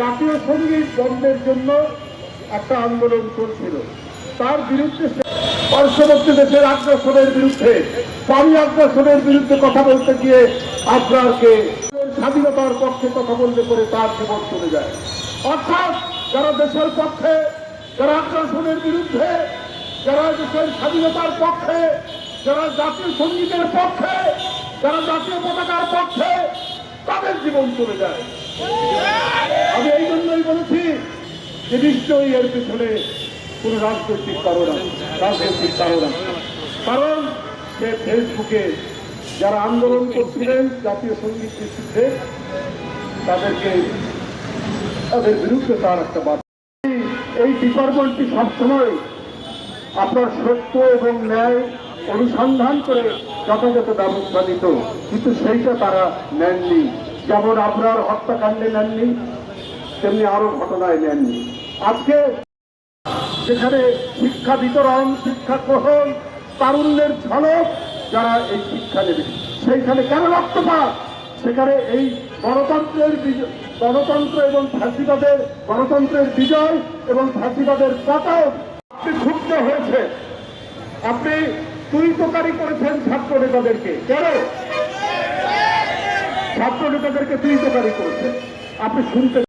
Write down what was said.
জাতীয় সংগীত বন্ধের জন্য একটা আন্দোলন চলছিল। তার বিরুদ্ধে পার্শ্ববর্তী দেশের আগ্রাসনের বিরুদ্ধে, পানি আগ্রাসনের বিরুদ্ধে কথা বলতে গিয়ে আপনারকে স্বাধীনতার পক্ষে কথা বলতে করে তার জীবন চলে যায়। অর্থাৎ যারা দেশের পক্ষে, যারা আগ্রাসনের বিরুদ্ধে, যারা দেশের স্বাধীনতার পক্ষে, যারা জাতীয় সঙ্গীতের পক্ষে, যারা জাতীয় পতাকার পক্ষে, তাদের জীবন চলে যায়। আমি এই জন্যই বলেছি যে নিশ্চয়ই এর পিছনে কোন রাজনৈতিক কারণ রাজনৈতিক কারণ কারণ সে ফেসবুকে যারা আন্দোলন করছিলেন জাতীয় সংগীত বিরুদ্ধে তাদেরকে, তাদের বিরুদ্ধে তার একটা বার্তা এই ডিপার্টমেন্টটি সবসময় আপনার সত্য এবং ন্যায় অনুসন্ধান করে যথাযথ ব্যবস্থা নিত, কিন্তু সেইটা তারা নেননি। যেমন আপনার হত্যাকাণ্ডে নেননি তেমনি আরও ঘটনায় নেননি। আজকে যেখানে শিক্ষা বিতরণ, শিক্ষা গ্রহণ, তারুণ্যের ঝলক যারা এই শিক্ষা নেবে, সেইখানে কেন রক্তপাত? সেখানে এই গণতন্ত্রের গণতন্ত্র এবং ফ্যাসিবাদের, গণতন্ত্রের বিজয় এবং ফ্যাসিবাদের পতন আপনি ক্ষুব্ধ হয়েছে আপনি তুই তোকারি করেছেন ছাত্র নেতাদেরকে। কেন? ছাত্র নেতাদেরকে তুই তোকারি করেছেন। আপনি শুনতে